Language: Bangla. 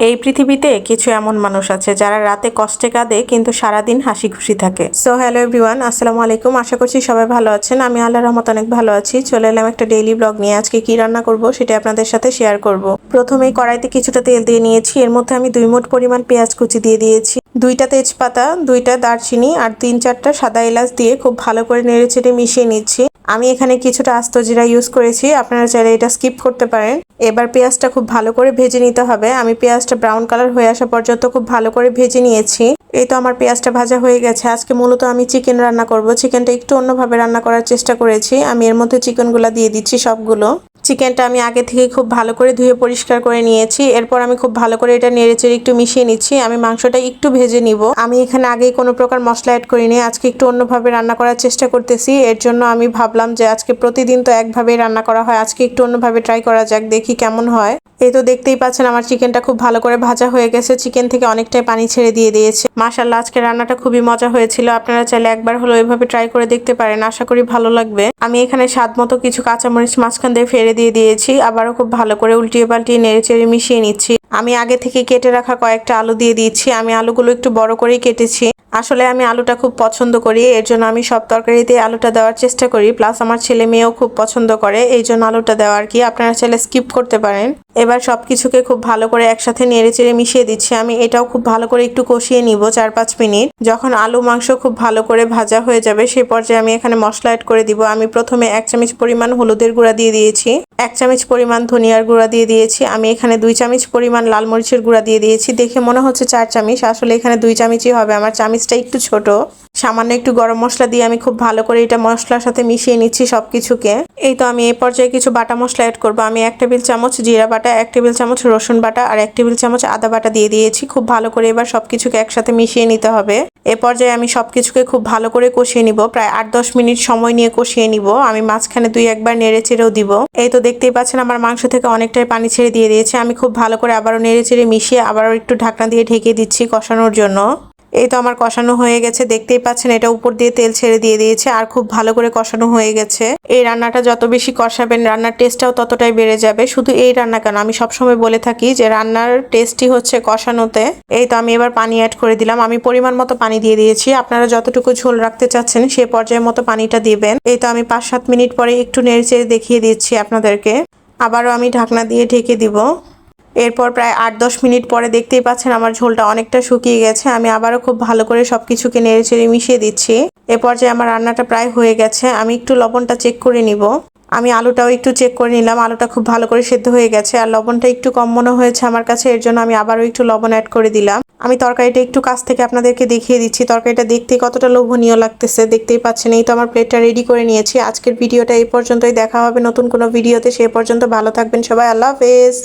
এই পৃথিবীতে কিছু এমন মানুষ আছে যারা রাতে কষ্টে কাঁদে, কিন্তু সারাদিন হাসি খুশি থাকে। সো হ্যালো এভরিওয়ান আসসালামু আলাইকুম। আশা করছি সবাই ভালো আছেন। আমি আল্লাহ রহমত অনেক ভালো আছি। চলে এলাম একটা ডেইলি ব্লগ নিয়ে। আজকে কি রান্না করব সেটা আপনাদের সাথে শেয়ার করব। প্রথমেই কড়াইতে কিছুটা তেল দিয়ে নিয়েছি। এর মধ্যে আমি দুই মুঠ পরিমাণ পেঁয়াজ কুচি দিয়ে দিয়েছি। দুইটা তেজপাতা, দুইটা দারচিনি আর তিন চারটা সাদা এলাচ দিয়ে খুব ভালো করে নেড়ে চেড়ে মিশিয়ে নিচ্ছি। আমি এখানে কিছুটা আস্ত জিরা ইউজ করেছি, আপনারা চাইলে এটা স্কিপ করতে পারেন। এবার পেঁয়াজটা খুব ভালো করে ভেজে নিতে হবে। আমি পেঁয়াজটা ব্রাউন কালার হয়ে আসা পর্যন্ত খুব ভালো করে ভেজে নিয়েছি। এই তো আমার পেঁয়াজটা ভাজা হয়ে গেছে। আজকে মূলত আমি চিকেন রান্না করব। চিকেনটা একটু অন্যভাবে রান্না করার চেষ্টা করেছি। আমি এর মধ্যে চিকেনগুলো দিয়ে দিচ্ছি সবগুলো। চিকেনটা আমি আগে থেকে খুব ভালো করে ধুয়ে পরিষ্কার করে নিয়েছি। এরপর আমি খুব ভালো করে এটা নেড়েচেড়ে একটু মিশিয়ে নিচ্ছি। আমি মাংসটা একটু ভেজে নিব। আমি এখানে আগেই কোনো প্রকার মশলা অ্যাড করিনি। আজকে একটু অন্যভাবে রান্না করার চেষ্টা করতেছি। এর জন্য আমি ভাবলাম যে আজকে প্রতিদিন তো একভাবেই রান্না করা হয়। আজকে একটু অন্যভাবে ট্রাই করা যাক, দেখি কেমন হয়। এই তো দেখতেই পাচ্ছেন আমার চিকেনটা খুব ভালো করে ভাজা হয়ে গেছে। চিকেন থেকে অনেকটাই পানি ছেড়ে দিয়ে দিয়েছে। মাশাল্লাহ আজকে রান্নাটা খুবই মজা হয়েছিল। আপনারা চাইলে একবার হলো এভাবে ট্রাই করে দেখতে পারেন। আশা করি ভালো লাগবে। আমি এখানে স্বাদ মতো কিছু কাঁচামরিচ মাঝখান দিয়ে ফেলে দিয়ে দিয়েছি, আবারও খুব ভালো করে উল্টিয়ে পাল্টিয়ে নেড়ে চেড়ে মিশিয়ে নিচ্ছি। আমি আগে থেকে কেটে রাখা কয়েকটা আলু দিয়ে দিচ্ছি আমি আলুগুলো একটু বড় করেই কেটেছি। আসলে আমি আলুটা খুব পছন্দ করি, এর জন্য আমি সব তরকারিতে আলুটা দেওয়ার চেষ্টা করি। প্লাস আমার ছেলে মেয়েও খুব পছন্দ করে, এই জন্য আলুটা দেওয়ার কি। আপনারা চাইলে স্কিপ করতে পারেন। এবার সব কিছুকে খুব ভালো করে একসাথে নেড়ে চেড়ে মিশিয়ে দিচ্ছি। আমি এটাও খুব ভালো করে একটু কষিয়ে নিব চার পাঁচ মিনিট। যখন আলু মাংস খুব ভালো করে ভাজা হয়ে যাবে সেই পর্যায়ে আমি এখানে মশলা অ্যাড করে দিব। আমি প্রথমে এক চামচ পরিমাণ হলুদের গুঁড়া দিয়ে দিয়েছি। এক চামচ পরিমাণ ধনিয়ার গুঁড়া দিয়ে দিয়েছি। আমি এখানে দুই চামচ পরিমাণ লাল মরিচের গুঁড়া দিয়ে দিয়েছি। দেখে মনে হচ্ছে চার চামচ। আসলে এখানে দুই চামচই হবে। আমার চামচটা একটু ছোট। সামান্য একটু গরম মশলা দিয়ে আমি খুব ভালো করে এটা মশলার সাথে মিশিয়ে নিচ্ছি সব কিছুকে এই তো আমি এই পর্যায়ে কিছু বাটা মশলা অ্যাড করব। আমি এক টেবিল চামচ জিরা বাটা, এক টেবিল চামচ রসুন বাটা আর এক টেবিল চামচ আদা বাটা দিয়ে দিয়েছি। খুব ভালো করে এবার সব কিছুকে একসাথে মিশিয়ে নিতে হবে। এ পর্যায়ে আমি সব কিছুকে খুব ভালো করে কষিয়ে নিব। প্রায় আট দশ মিনিট সময় নিয়ে কষিয়ে নিব। আমি মাঝখানে দুই একবার নেড়ে চেড়েও দিব। এই তো দেখতেই পাচ্ছেন আমার মাংস থেকে অনেকটাই পানি ছেড়ে দিয়ে দিয়েছে। আমি খুব ভালো করে আবারও নেড়ে চেড়ে মিশিয়ে আবারও একটু ঢাকনা দিয়ে ঢেকে দিচ্ছি কষানোর জন্য। এই তো আমার কষানো হয়ে গেছে, দেখতেই পাচ্ছেন এটা উপর দিয়ে তেল ছেড়ে দিয়ে দিয়েছে, আর খুব ভালো করে কষানো হয়ে গেছে। এই রান্নাটা যত বেশি কষাবেন, রান্নার টেস্টটাও ততটাই বেড়ে যাবে। শুধু এই রান্না কেন, আমি সবসময় বলে থাকি যে রান্নার টেস্টই হচ্ছে কষানোতে। এই তো আমি এবার পানি অ্যাড করে দিলাম। আমি পরিমাণ মতো পানি দিয়ে দিয়েছি। আপনারা যতটুকু ঝোল রাখতে চাচ্ছেন, সে পর্যায়ের মতো পানিটা দিবেন। এই তো আমি পাঁচ সাত মিনিট পরে একটু নেড়ে চেড়ে দেখিয়ে দিচ্ছি আপনাদেরকে। আবারও আমি ঢাকনা দিয়ে ঢেকে দিব। এরপর প্রায় আট দশ মিনিট পরে দেখতেই পাচ্ছেন আমার ঝোলটা অনেকটা শুকিয়ে গেছে। আমি আবারও খুব ভালো করে সব কিছুকে নেড়ে চেড়ে মিশিয়ে দিচ্ছি। এ পর্যায়ে আমার রান্নাটা প্রায় হয়ে গেছে। আমি একটু লবণটা চেক করে নিব। আমি আলুটাও একটু চেক করে নিলাম। আলুটা খুব ভালো করে সেদ্ধ হয়ে গেছে আর লবণটা একটু কম মনে হয়েছে আমার কাছে, এর জন্য আমি আবারও একটু লবণ অ্যাড করে দিলাম। আমি তরকারিটা একটু কাছ থেকে আপনাদেরকে দেখিয়ে দিচ্ছি। তরকারিটা দেখতে কতটা লোভনীয় লাগতেছে, দেখতেই পাচ্ছেন। এই তো আমার প্লেটটা রেডি করে নিয়েছি। আজকের ভিডিওটা এই পর্যন্তই। দেখা হবে নতুন কোনো ভিডিওতে। সে পর্যন্ত ভালো থাকবেন সবাই। আল্লাহ হাফেজ।